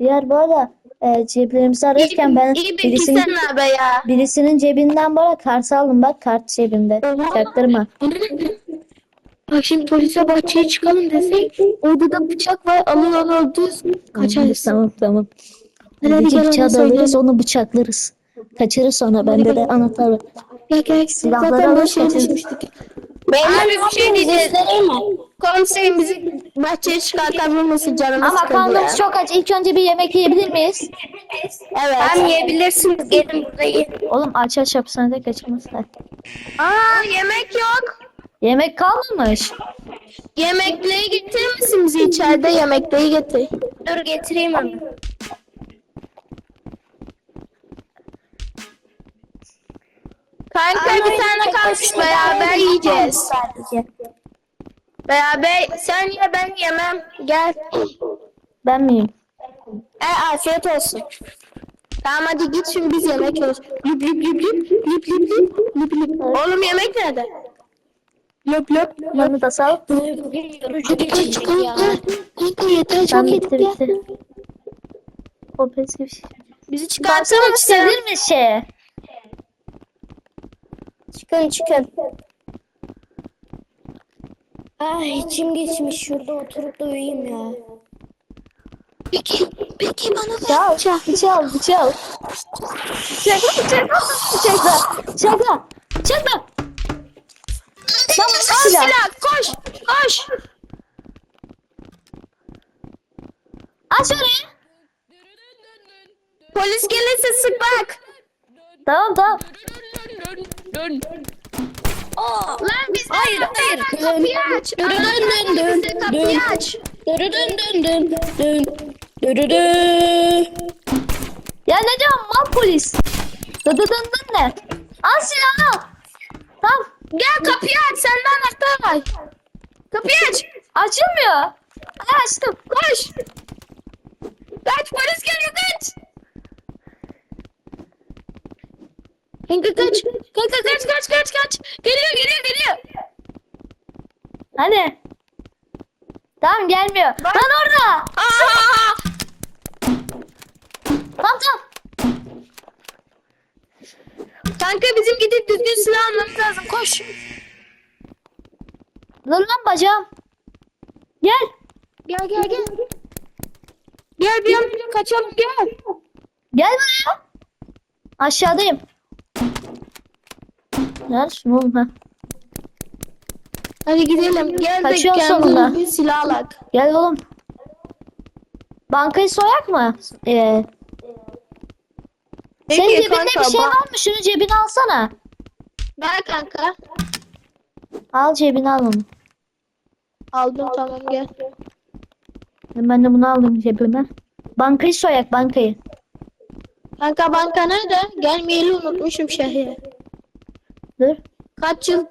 Diğer bu arada e, ceplerimizi ararken ben İyi bir birisinin, gitsene abi ya. birisinin cebinden arada kart aldım bak kart cebimde. Çaktırma. Bak şimdi polise bahçeye çıkalım desek orada da bıçak var alır alır düz kaçarız. Tamam tamam. Hadi hadi Gece gel bıçağı onu da alırız onu bıçaklarız. Kaçırır sonra bende de anahtar var. Gel gel Silahları alır, kaçarız. Beyler bir şey diyeceğiz. Komiserim bizi bahçeye çıkartabilir misin canımız Ama karnımız çok aç. İlk önce bir yemek yiyebilir miyiz? Evet. Hem yiyebilirsiniz gelin burayı. Oğlum aç aç hapishanede kaçamazlar. Aa yemek yok. Yemek kalmamış. Yemekliği getirir misin içeride yemekliği getir. Dur getireyim hemen. Kanka bir tane kalmış beraber yiyeceğiz. Sadece. Beraber sen ye ben yemem. Gel. Ben miyim? E afiyet olsun. Tamam hadi git şimdi biz yemek yiyoruz. Lüp lüp lüp lüp lüp lüp lüp lüp lüp. Oğlum yemek nerede? Lüp lüp. Yanı da sal. Kanka yeter çok bitti. O pes gibi şey. Bizi çıkarsana çizebilir mi şey? Çıkın çıkın. Ay içim geçmiş şurada oturup da uyuyayım ya. Peki, peki bana Çal, bıçağı, bıçağı. Bıçakla, bıçakla, bıçakla, bıçakla, bıçakla. Tamam, Al silah. silah koş koş. Aç orayı. Polis gelirse sık bak. Tamam, tamam. Lan biz hayır hayır kapıyı aç. Dön dön dön dön kapıyı aç. Dön dön dön dön dön. Dön. Ya ne diyorsun mal polis? Dıdıdındın ne? Al silahını al. Tamam, Gel kapıyı aç sende anahtar var. Kapıyı aç. açılmıyor. Açtım. Koş. Kaç polis geliyor kaç. Kanka kaç. Kanka kaç kaç kaç kaç. Geliyor geliyor geliyor. Hadi. Tamam gelmiyor. Lan orada. Aa! Tamam tamam. Kanka bizim gidip düzgün silah almamız lazım. Koş. Dur lan bacağım. Gel. Gel gel gel. Gel bir an kaçalım gel. Gel buraya. Aşağıdayım. Neredesin oğlum ha? Hadi gidelim. Gel de Kaçıyor sonunda. bir silah alak. Gel oğlum. Bankayı soyak mı? Ee, Peki senin cebinde kanka, bir şey ba- var mı? Şunu cebine alsana. Ver kanka. Al cebine al onu. Aldım tamam gel. Ben de bunu aldım cebime. Bankayı soyak bankayı. Kanka banka nerede? Gelmeyeli unutmuşum şehri. Dur. Kaç yıl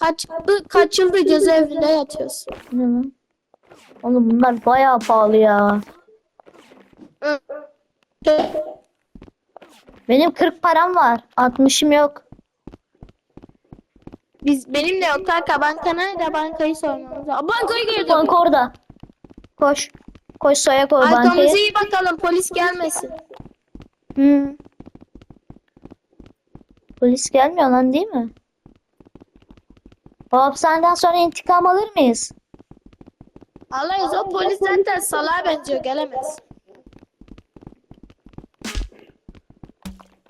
kaç kaç yıldır cezaevinde yatıyorsun? Lan? Oğlum bunlar bayağı pahalı ya. Benim 40 param var. 60'ım yok. Biz benim de yok kanka banka nerede? Bankayı sormamız lazım. Bankayı gördüm. Banka orada. Koş. Koş o Arkamıza bankayı. iyi bakalım polis gelmesin. Hmm. Polis gelmiyor lan değil mi? O hapishaneden sonra intikam alır mıyız? Alayız o polis zaten salağa benziyor gelemez. El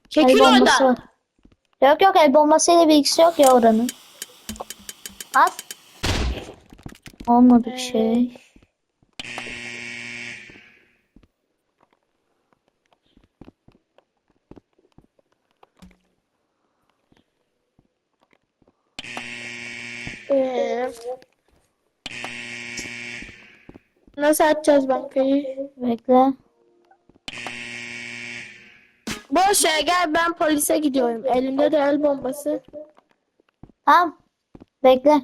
Çekil bombası oradan. var. Yok yok el bombasıyla bir ilgisi yok ya oranın. At. Olmadı bir şey. Ee, Nasıl açacağız bankayı? Bekle. Boş ver gel ben polise gidiyorum. Elimde de el bombası. Tamam. Bekle.